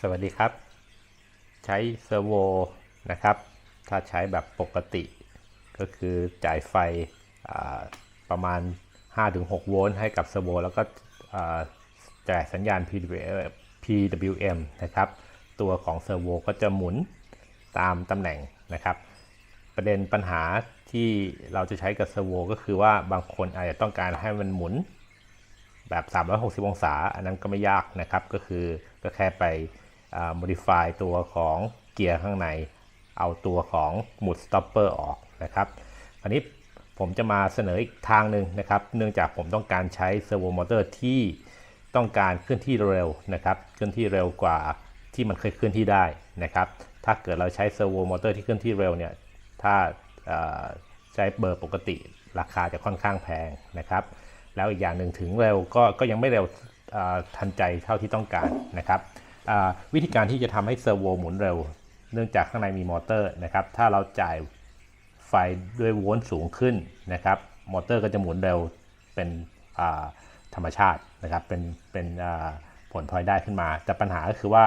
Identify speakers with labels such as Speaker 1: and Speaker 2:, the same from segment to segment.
Speaker 1: สวัสดีครับ ใช้เซอร์โวนะครับ ถ้าใช้แบบปกติ ก็คือจ่ายไฟประมาณ 5-6 โวลต์ให้กับเซอร์โวแล้วก็จ่ายสัญญาณ PWM PWM นะครับ ตัวของเซอร์โวก็จะหมุนตามตำแหน่งนะครับ ประเด็นปัญหาที่เราจะใช้กับเซอร์โวก็คือว่าบางคนอาจจะต้องการให้มันหมุนแบบ 360 องศา อันนั้นก็ไม่ยากนะครับ ก็คือก็แค่ไป modify ตัวของเกียร์ข้างใน เอาตัวของหมุด stopper ออกนะครับอันนี้ผมจะมาเสนออีกทางหนึ่งนะครับ เนื่องจากผมต้องการใช้ servo motor ที่ต้องการเคลื่อนที่เร็วนะครับเคลื่อนที่เร็วกว่าที่มันเคยเคลื่อนที่ได้นะครับ ถ้าเกิดเราใช้ servo motor ที่เคลื่อนที่เร็วเนี่ย ถ้าใช้เบอร์ปกติราคาจะค่อนข้างแพงนะครับ แล้วอีกอย่างหนึ่งถึงเร็วก็ก็ยังไม่เร็วทันใจเท่าที่ต้องการนะครับ วิธีการที่จะทำให้เซอร์โวหมุนเร็ว เนื่องจากข้างในมีมอเตอร์นะครับถ้าเราจ่ายไฟด้วยโวลต์สูงขึ้นนะครับมอเตอร์ก็จะหมุนเร็วเป็นธรรมชาตินะครับเป็นเป็นผลพลอยได้ขึ้นมา แต่ปัญหาก็คือว่า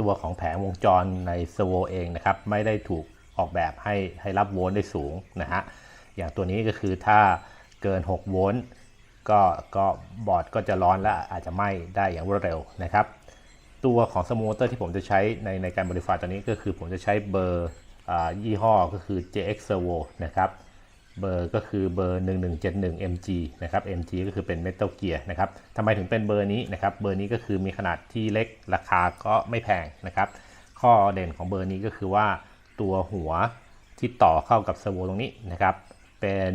Speaker 1: ตัวของแผงวงจรในเซอร์โวเองนะครับไม่ได้ถูกออกแบบให้ให้รับโวลต์ได้สูงนะฮะอย่างตัวนี้ก็คือถ้าเกิน 6 โวลต์ก็ก็บอร์ดก็จะร้อนและอาจจะไหม้ได้อย่างรวดเร็วนะครับ ตัวของสมูทเตอร์ที่ผมจะใช้ในในการ modify ตัวนี้ก็คือผมจะใช้เบอร์ยี่ห้อก็คือ JX Servo นะครับเบอร์ก็คือเบอร์ 1171 MG นะครับ MG ก็คือเป็น Metal Gear นะครับทำไมถึงเป็นเบอร์นี้นะครับ เบอร์นี้ก็คือมีขนาดที่เล็กราคาก็ไม่แพงนะครับ ข้อเด่นของเบอร์นี้ก็คือว่าตัวหัวที่ต่อเข้ากับเซอร์โวตรงนี้นะครับ เป็น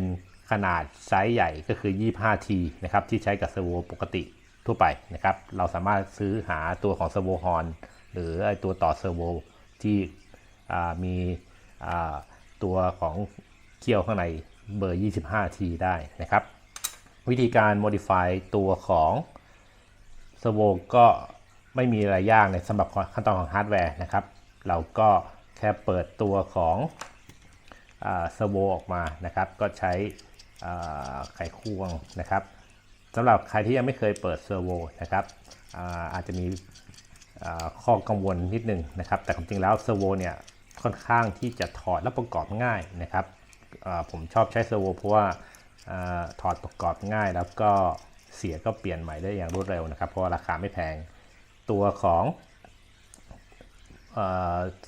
Speaker 1: ขนาดไซส์ใหญ่ก็คือ 25T นะครับที่ใช้กับเซอร์โวปกติ ทั่วไปนะครับ เราสามารถซื้อหาตัวของเซอร์โวฮอร์นหรือตัวต่อเซอร์โวที่มีตัวของเคี่ยวข้างในเบอร์ 25T ได้นะครับ วิธีการ modify ตัวของเซอร์โวก็ไม่มีอะไรยากในสำหรับขั้นตอนของฮาร์ดแวร์นะครับ เราก็แค่เปิดตัวของเซอร์โวออกมานะครับ ก็ใช้ไขควงนะครับ สำหรับใครที่ยังไม่เคยเปิดเซอร์โวนะครับอาอาจจะมีข้อกังวลนิดนึงนะครับ แต่ความจริงแล้วเซอร์โวเนี่ยค่อนข้างที่จะถอดและประกอบง่ายนะครับผมชอบใช้เซอร์โวเพราะว่าอาถอดประกอบง่ายแล้วก็เสียก็เปลี่ยนใหม่ได้อย่างรวดเร็วนะครับ เพราะาราคาไม่แพงตัวของ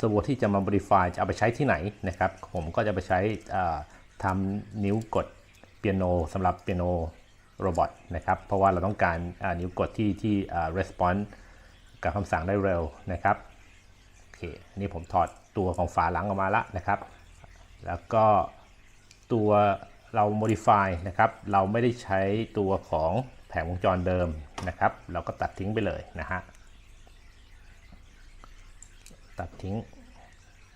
Speaker 1: สโวที่จะมา modify จะเอาไปใช้ที่ไหนนะครับ ผมก็จะไปใช้ทำนิ้วกดเปียโนสำหรับเปียโน โรบอทนะครับเพราะว่าเราต้องการนิ้วกดที่ที่อ่า response กับคำสั่งได้เร็วนะครับโอเคอันนี้ผมถอดตัวของฝาหลังออกมาล้วนะครับ แล้วก็ตัวเรา modify นะครับเราไม่ได้ใช้ตัวของแผงวงจรเดิมนะครับ เราก็ตัดทิ้งไปเลยนะฮะตัดทิ้ง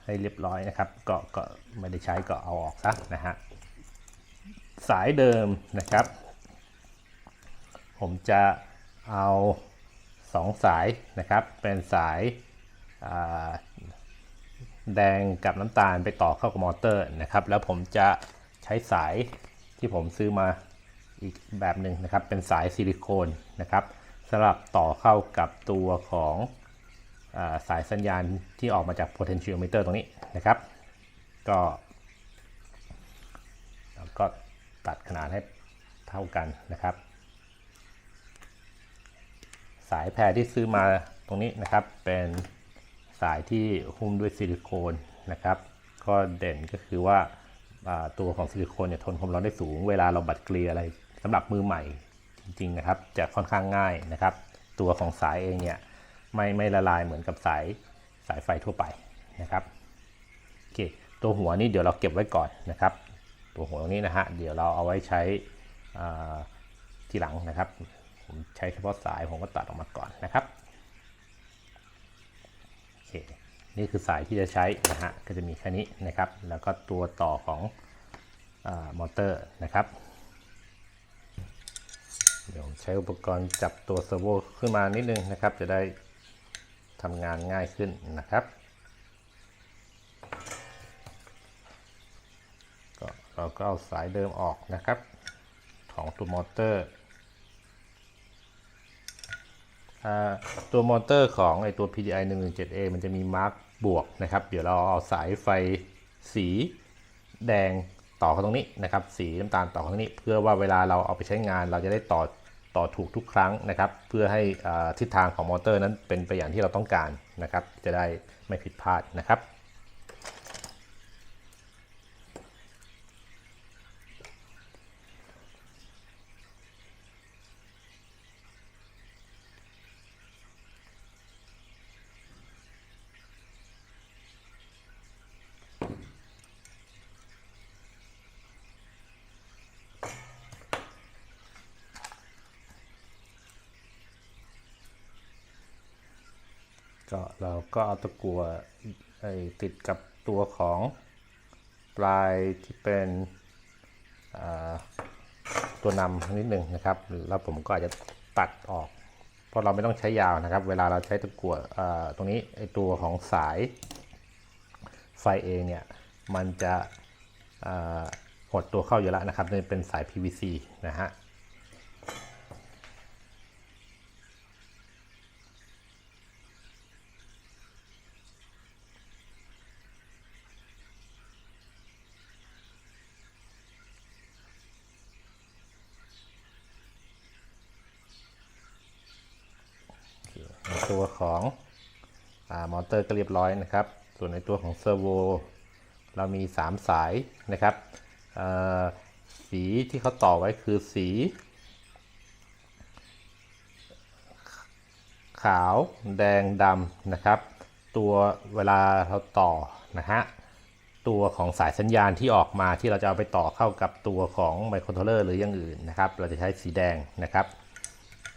Speaker 1: ให้เรียบร้อยนะครับ ก็ก็ไม่ได้ใช้ก็เอาออกซะนะฮะสายเดิมนะครับ ผมจะเอาสองสายนะครับ เป็นสายาแดงกับน้ำตาลไปต่อเข้ากับมอเตอร์นะครับ แล้วผมจะใช้สายที่ผมซื้อมาอีกแบบหนึ่งนะครับ เป็นสายซิลิโคนนะครับสำหรับต่อเข้ากับตัวของอาสายสัญญาณที่ออกมาจาก potentiometer ตรงนี้นะครับ ก็ก็ตัดขนาดให้เท่ากันนะครับ สายแพรที่ซื้อมาตรงนี้นะครับ เป็นสายที่หุ้มด้วยซิลิโคนนะครับ ก็เด่นก็คือว่าาตัวของซิลิโคนเนี่ยทนความร้อนได้สูง เวลาเราบัดเกลียอะไรสำหรับมือใหม่จริงๆนะครับ จะค่อนข้างง่ายนะครับ ตัวของสายเองเนี่ยไม่ไม่ละลายเหมือนกับสายสายไฟทั่วไปนะครับโอเคตัวหัวนี้เดี๋ยวเราเก็บไว้ก่อนนะครับ ตัวหัวตรงนี้นะฮะเดี๋ยวเราเอาไว้ใช้ทีหลังนะครับ ผมใช้เฉพาะสายผมก็ตัดออกมาก่อนนะครับโอเคนี่คือสายที่จะใช้นะฮะก็จะมีแค่นี้นะครับ แล้วก็ตัวต่อของอมอเตอร์นะครับ เดี๋ยวผมใช้อุปกรณ์จับตัวเซอร์โวขึ้นมานิดนึงนะครับ จะได้ทำงานง่ายขึ้นนะครับก็เราก็เอาสายเดิมออกนะครับ ของตัวมอเตอร์ อ่า ตัวมอเตอร์ของไอตัว PDI 117A มันจะมีมาร์กบวกนะครับ เดี๋ยวเราเอาสายไฟสีแดงต่อเข้าตรงนี้นะครับ สีน้ำตาลต่อเข้าตรงนี้ เพื่อว่าเวลาเราเอาไปใช้งานเราจะได้ต่อต่อถูกทุกครั้งนะครับ เพื่อให้ทิศทางของมอเตอร์นั้นเป็นไปอย่างที่เราต้องการนะครับ จะได้ไม่ผิดพลาดนะครับ ก็เราก็เอาตะกั่วติดกับตัวของปลายที่เป็นตัวนำนิดหนึ่งนะครับ แล้วผมก็อาจจะตัดออก เพราะเราไม่ต้องใช้ยาวนะครับ เวลาเราใช้ตะกั่วอ่าตรงนี้ไอ้ตัวของสายไฟเองเนี่ยมันจะหดตัวเข้าอยู่แล้วนะครับนี่เป็นสาย PVC นะฮะ ในตัวของอามอเตอร์ก็เรียบร้อยนะครับ ส่วนในตัวของเซอร์โวเรามี 3 สายนะครับสีที่เขาต่อไว้คือสี ขาวแดงดำนะครับ ตัวเวลาเราต่อนะฮะตัวของสายสัญญาณที่ออกมาที่เราจะเอาไปต่อเข้ากับตัวของไมโครโทรเลอร์หรืออย่างอื่นนะครับ เราจะใช้สีแดงนะครับ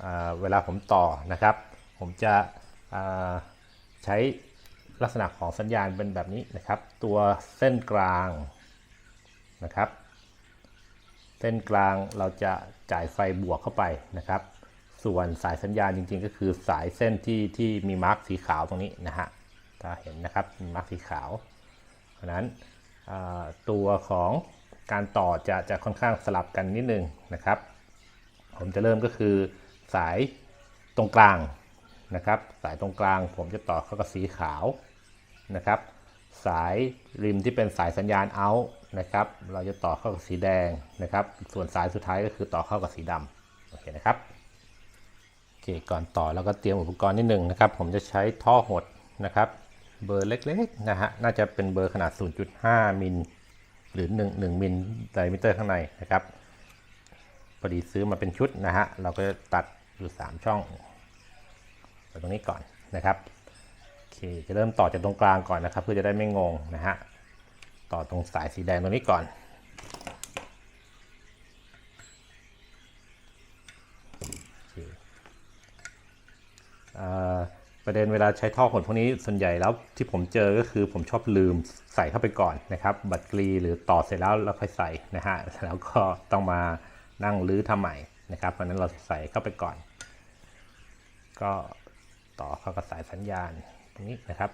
Speaker 1: อ่าเวลาผมต่อนะครับ ผมจะใช้ ลักษณะของสัญญาณเป็นแบบนี้นะครับ ตัวเส้นกลางนะครับ เส้นกลางเราจะจ่ายไฟบวกเข้าไปนะครับ ส่วนสายสัญญาณจริงๆ ก็คือสายเส้นที่ที่มีมาร์กสีขาวตรงนี้นะฮะถ้าเห็นนะครับมีมาร์กสีขาว เพราะนั้นตัวของการต่อจะจะค่อนข้างสลับกันนิดนึงนะครับ ผมจะเริ่มก็คือสายตรงกลางนะครับ สายตรงกลางผมจะต่อเข้ากับสีขาว นะครับ สายริมที่เป็นสายสัญญาณ out นะครับ เราจะต่อเข้ากับสีแดงนะครับ ส่วนสายสุดท้ายก็คือต่อเข้ากับสีดำโอเคนะครับโอเคก่อนต่อแล้วก็เตรียมอุปกรณ์นิดหนึ่งนะครับ ผมจะใช้ท่อหดนะครับ เบอร์เล็กๆนะฮะน่าจะเป็นเบอร์ขนาด 0.5 มิลหรือ 1 1มิลไดมิเตอร์ข้างในนะครับพอดีซื้อมาเป็นชุดนะฮะเราก็จะตัดอยู่ 3 ช่องไปตรงนี้ก่อนนะครับ เค จะเริ่มต่อจากตรงกลางก่อนนะครับ เพื่อจะได้ไม่งงนะฮะ ต่อตรงสายสีแดงตรงนี้ก่อน ประเด็นเวลาใช้ท่อขนพวกนี้ส่วนใหญ่แล้วที่ผมเจอก็คือผมชอบลืมใส่เข้าไปก่อนนะครับ บัตรกรีหรือต่อเสร็จแล้วแล้วค่อยใส่นะฮะ แล้วก็ต้องมานั่งรื้อทำใหม่นะครับ เพราะนั้นเราใส่เข้าไปก่อน ก็ต่อเข้ากับสายสัญญาณ ตรงนี้นะครับ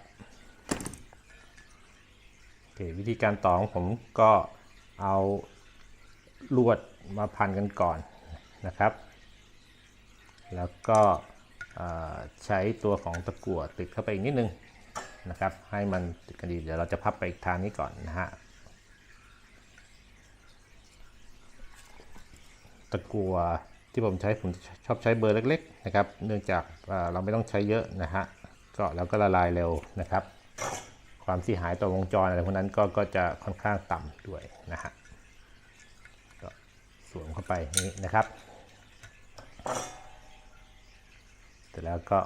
Speaker 1: โอเควิธีการต่อของผมก็เอาลวดมาพันกันก่อนนะครับ แล้วก็ใช้ตัวของตะกั่วติดเข้าไปอีกนิดนึงนะครับ ให้มันติดกันดี เดี๋ยวเราจะพับไปอีกทางนี้ก่อนนะฮะตะกั่วที่ผมใช้ผมชอบใช้เบอร์เล็ก ๆ นะครับ เนื่องจากเราไม่ต้องใช้เยอะนะฮะ ก็แล้วก็ละลายเร็วนะครับ ความเสียหายต่อวงจรอะไรพวกนั้นก็ก็จะค่อนข้างต่ำด้วยนะฮะก็สวมเข้าไปนี่นะครับเสร็จแล้วก็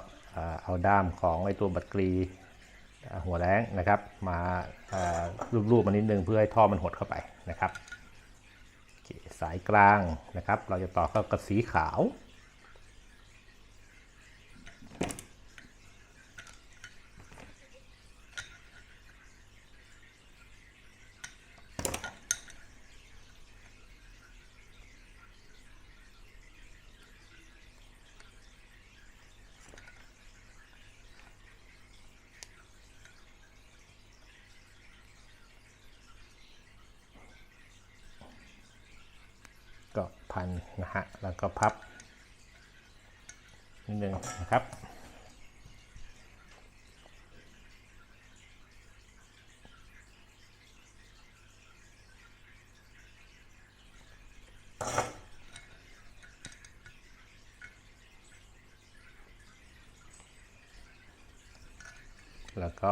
Speaker 1: เอาด้ามของไอตัวบัตรกรีหัวแรงนะครับ มารูปๆมันนิดนึงเพื่อให้ท่อมันหดเข้าไปนะครับสายกลางนะครับ เราจะต่อเข้ากับสีขาวึงนะครับแล้วก็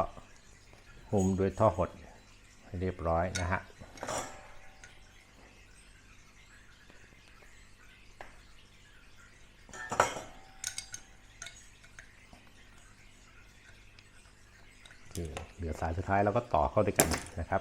Speaker 1: หุ้มด้วยท่อหดให้เรียบร้อยนะฮะ สุดท้ายเราก็ต่อเข้าด้วยกันนะครับ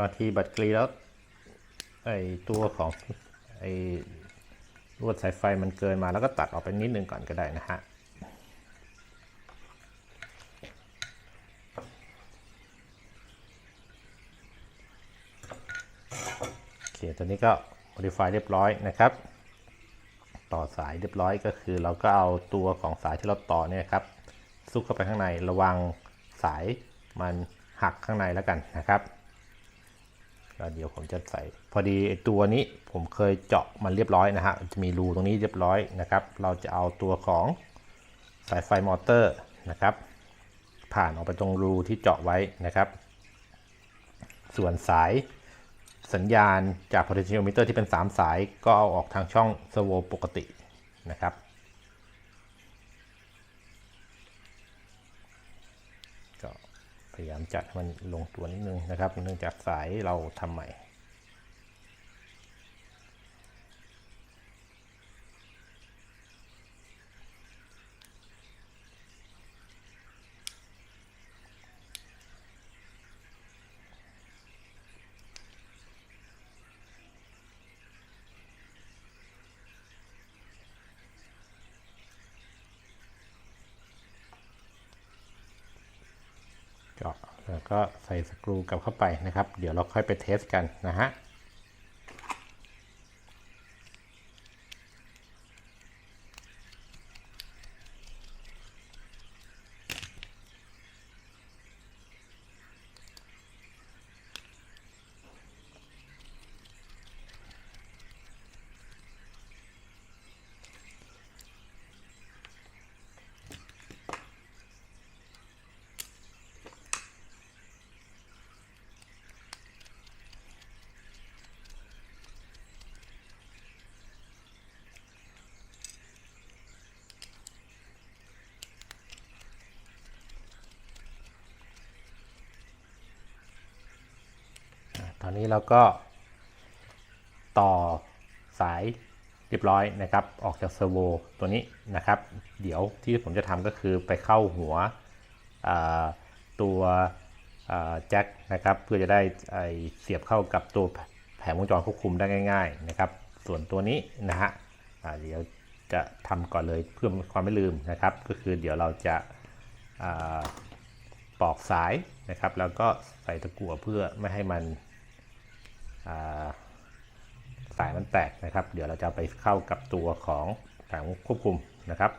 Speaker 1: บางทีบัตรกรีแล้วไอตัวของไอลวดสายไฟมันเกินมาแล้วก็ตัดออกไปนิดนึงก่อนก็ได้นะฮะโอเคตัวนี้ก็ modify เรียบร้อยนะครับ ต่อสายเรียบร้อยก็คือ เราก็เอาตัวของสายที่เราต่อเนี่ยครับ ซุกเข้าไปข้างในระวังสายมันหักข้างในแล้วกันนะครับ เดี๋ยวผมจะใส่ พอดีตัวนี้ผมเคยเจาะมันเรียบร้อยนะฮะจะมีรูตรงนี้เรียบร้อยนะครับ เราจะเอาตัวของสายไฟมอเตอร์นะครับ ผ่านออกไปตรงรูที่เจาะไว้นะครับ ส่วนสายสัญญาณจาก potentiometer ที่เป็น 3 สายก็เอาออกทางช่องเซอร์โวปกตินะครับ ก็พ ยายามจัดให้มันลงตัวนิดนึงนะครับ เนื่องจากสายเราทำใหม่ เจาะแล้วก็ ใส่สกรูกลับเข้าไปนะครับ เดี๋ยวเราค่อยไปเทสกันนะฮะ ตอนนี้เราก็ต่อสายเรียบร้อยนะครับ ออกจากเซอร์โวตัวนี้นะครับ เดี๋ยวที่ผมจะทำก็คือไปเข้าหัวตัวแจ็คนะครับ เพื่อจะได้เสียบเข้ากับตัวแผงวงจรควบคุมได้ง่าย ๆ นะครับ ส่วนตัวนี้นะฮะเดี๋ยวจะทำก่อนเลยเพื่อความไม่ลืมนะครับ ก็คือเดี๋ยวเราจะาปอกสายนะครับ แล้วก็ใส่ตะกั่วเพื่อไม่ให้มัน สายมันแตกนะครับ เดี๋ยวเราจะไปเข้ากับตัวของถังควบคุมนะครับ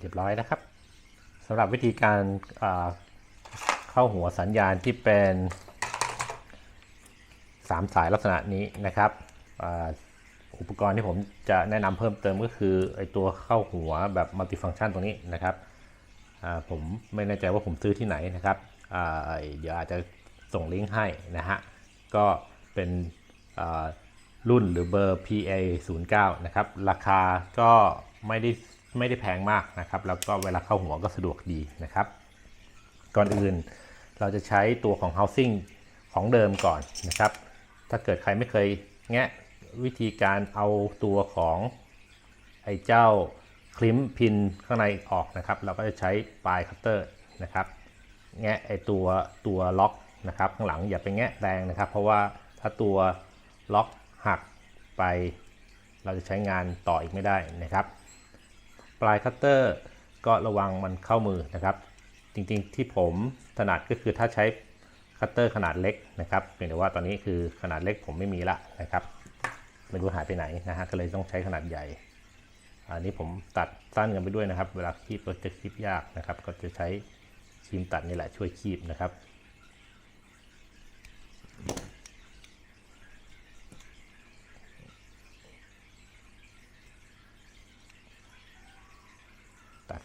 Speaker 1: เรียบร้อยนะครับสำหรับวิธีการเข้าหัวสัญญาณที่เป็น 3 สายลักษณะนี้นะครับอ,อุปกรณ์ที่ผมจะแนะนำเพิ่มเติมก็คือไอตัวเข้าหัวแบบมัลติฟัง c t ชันตรงนี้นะครับผมไม่แน่ใจว่าผมซื้อที่ไหนนะครับเดี๋ยวอาจจะส่งลิงก์ให้นะฮะก็เป็นรุ่นหรือเบอร์ PA 0 9 นะครับ ราคาก็ไม่ได้ ไม่ได้แพงมากนะครับ แล้วก็เวลาเข้าหัวก็สะดวกดีนะครับ ก่อนอื่นเราจะใช้ตัวของ housing ของเดิมก่อนนะครับ ถ้าเกิดใครไม่เคยแงะวิธีการเอาตัวของไอ้เจ้าคลิมพินข้างในออกนะครับ เราก็จะใช้ปลายคัตเตอร์นะครับ แงะไอ้ตัวตัวล็อกนะครับข้างหลังอย่าไปแงะแรงนะครับ เพราะว่าถ้าตัวล็อกหักไป เราจะใช้งานต่ออีกไม่ได้นะครับ ปลายคัตเตอร์ก็ระวังมันเข้ามือนะครับ จริงๆที่ผมถนัดก็คือถ้าใช้คัตเตอร์ขนาดเล็กนะครับเพียงแต่ว่าตอนนี้คือขนาดเล็กผมไม่มีละนะครับไม่รู้หายไปไหนนะฮะก็เลยต้องใช้ขนาดใหญ่ อันนี้ผมตัดสั้นกันไปด้วยนะครับ เวลาคีบก็จะคีบยากนะครับ ก็จะใช้ครีมตัดนี่แหละช่วยคีบนะครับ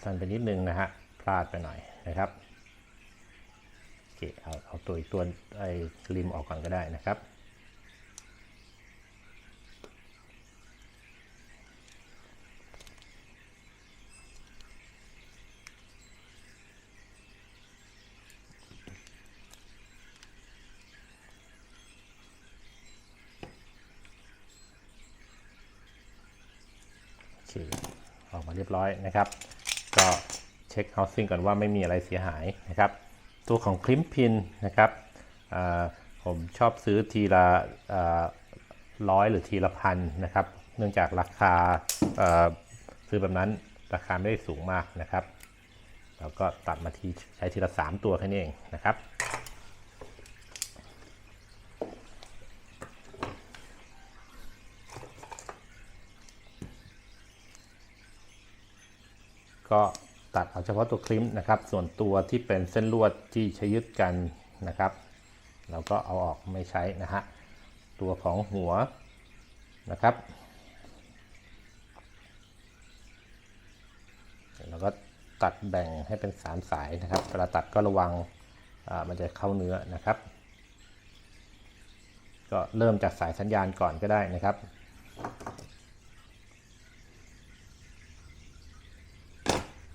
Speaker 1: สั้นไปนิดนึงนะฮะ พลาดไปหน่อยนะครับโอเคเอาเอาตัวอีกตัวไอ้ริมออกก่อนก็ได้นะครับอออกมาเรียบร้อยนะครับ เช็ค housing ก่อนว่าไม่มีอะไรเสียหายนะครับ ตัวของคลิมพินนะครับผมชอบซื้อทีละร้อยหรือทีละพันนะครับ เนื่องจากราคาซื้อแบบนั้นราคาไม่ได้สูงมากนะครับแล้วก็ตัดมาทีใช้ทีละ 3 ตัวแค่นี้เองนะครับก็ ตัดเอาเฉพาะตัวคลิปนะครับ ส่วนตัวที่เป็นเส้นลวดที่ใช้ยึดกันนะครับ เราก็เอาออกไม่ใช้นะฮะตัวของหัวนะครับแล้วก็ตัดแบ่งให้เป็น 3 สายนะครับเวลาตัดก็ระวังมันจะเข้าเนื้อนะครับ ก็เริ่มจากสายสัญญาณก่อนก็ได้นะครับ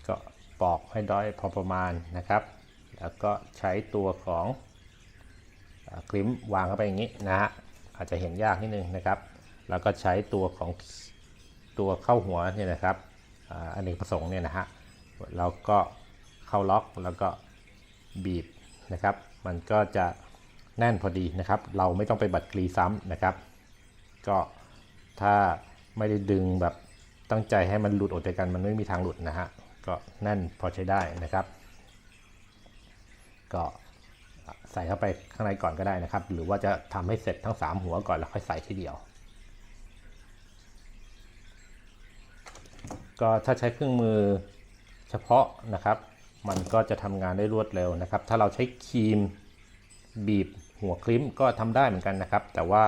Speaker 1: ก็ปอก ให้ด้อยพอประมาณนะครับ แล้วก็ใช้ตัวของคลิมวางเข้าไปอย่างนี้นะฮะอาจจะเห็นยากนิดนึงนะครับ แล้วก็ใช้ตัวของตัวเข้าหัวเนี่ยนะครับอาอเนกประสงค์เนี่ยนะฮะเราก็เข้าล็อกแล้วก็บีบนะครับ มันก็จะแน่นพอดีนะครับ เราไม่ต้องไปบัดกรีซ้ำนะครับ ก็ถ้าไม่ได้ดึงแบบตั้งใจให้มันหลุดออกจากกันมันไม่มีทางหลุดนะฮะ ก็แน่นพอใช้ได้นะครับ ก็ใส่เข้าไปข้างในก่อนก็ได้นะครับ หรือว่าจะทำให้เสร็จทั้ง 3 หัวก่อนแล้วค่อยใส่ทีเดียว ก็ถ้าใช้เครื่องมือเฉพาะนะครับ มันก็จะทำงานได้รวดเร็วนะครับ ถ้าเราใช้ครีมบีบหัวคลิมก็ทำได้เหมือนกันนะครับ แต่ว่า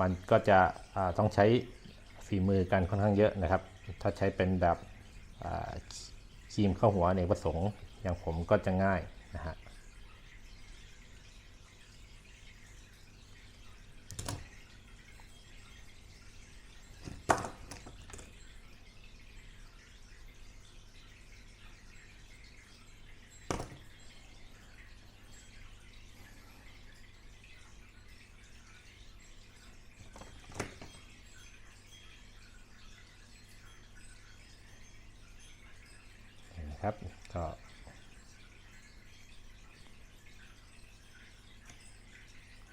Speaker 1: มันก็จะต้องใช้ฝีมือกันค่อนข้างเยอะนะครับ ถ้าใช้เป็นแบบ ครีมเข้าหัวในประสงค์อย่างผมก็จะง่ายนะฮะ นะครับ ก็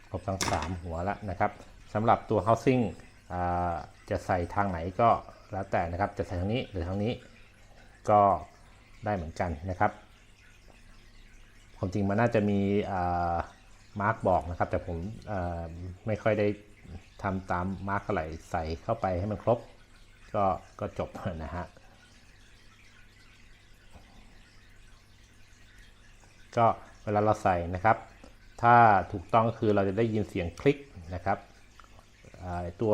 Speaker 1: ครบทั้ง 3 หัวแล้วนะครับสำหรับตัว housing จะใส่ทางไหนก็แล้วแต่นะครับ จะใส่ทางนี้หรือทางนี้ก็ได้เหมือนกันนะครับ ความจริงมันน่าจะมีมาร์กบอกนะครับ แต่ผมไม่ค่อยได้ทำตามมาร์กเท่าไหร่ใส่เข้าไปให้มันครบ ก็ก็จบนะฮะ ก็เวลาเราใส่นะครับ ถ้าถูกต้องก็คือเราจะได้ยินเสียงคลิกนะครับตัว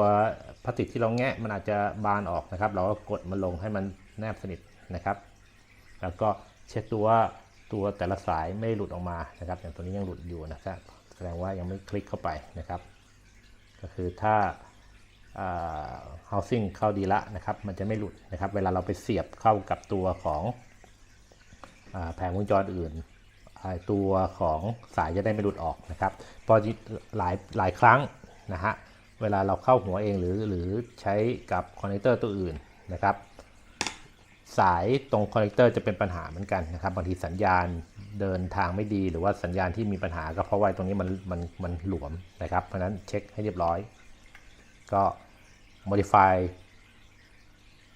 Speaker 1: พลาสติกที่เราแงะมันอาจจะบานออกนะครับ เราก็กดมันลงให้มันแนบสนิทนะครับ แล้วก็เช็คดูว่าตัวแต่ละสายไม่หลุดออกมานะครับ อย่างตัวนี้ยังหลุดอยู่นะครับแสดงว่ายังไม่คลิกเข้าไปนะครับ ก็คือถ้า housing เข้าดีละนะครับ มันจะไม่หลุดนะครับ เวลาเราไปเสียบเข้ากับตัวของอแผงวงจรอื่น ตัวของสายจะได้ไม่หลุดออกนะครับพอหลายหลายครั้งนะฮะเวลาเราเข้าหัวเองหรือหรือใช้กับคอนเนคเตอร์ตัวอื่นนะครับสายตรงคอนเนคเตอร์จะเป็นปัญหาเหมือนกันนะครับบางทีสัญญาณเดินทางไม่ดี หรือว่าสัญญาณที่มีปัญหาก็เพราะว่าตรงนี้มันมันมันหลวมนะครับ เพราะนั้นเช็คให้เรียบร้อย ก็ modify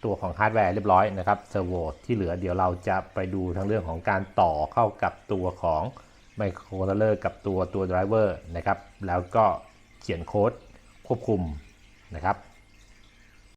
Speaker 1: ตัวของฮาร์ดแวร์เรียบร้อยนะครับเซอร์โวที่เหลือเดี๋ยวเราจะไปดูทั้งเรื่องของการต่อเข้ากับตัวของไมโครคอนโทรลเลอร์กับตัวตัวไดรเวอร์นะครับแล้วก็เขียนโค้ดควบคุมนะครับ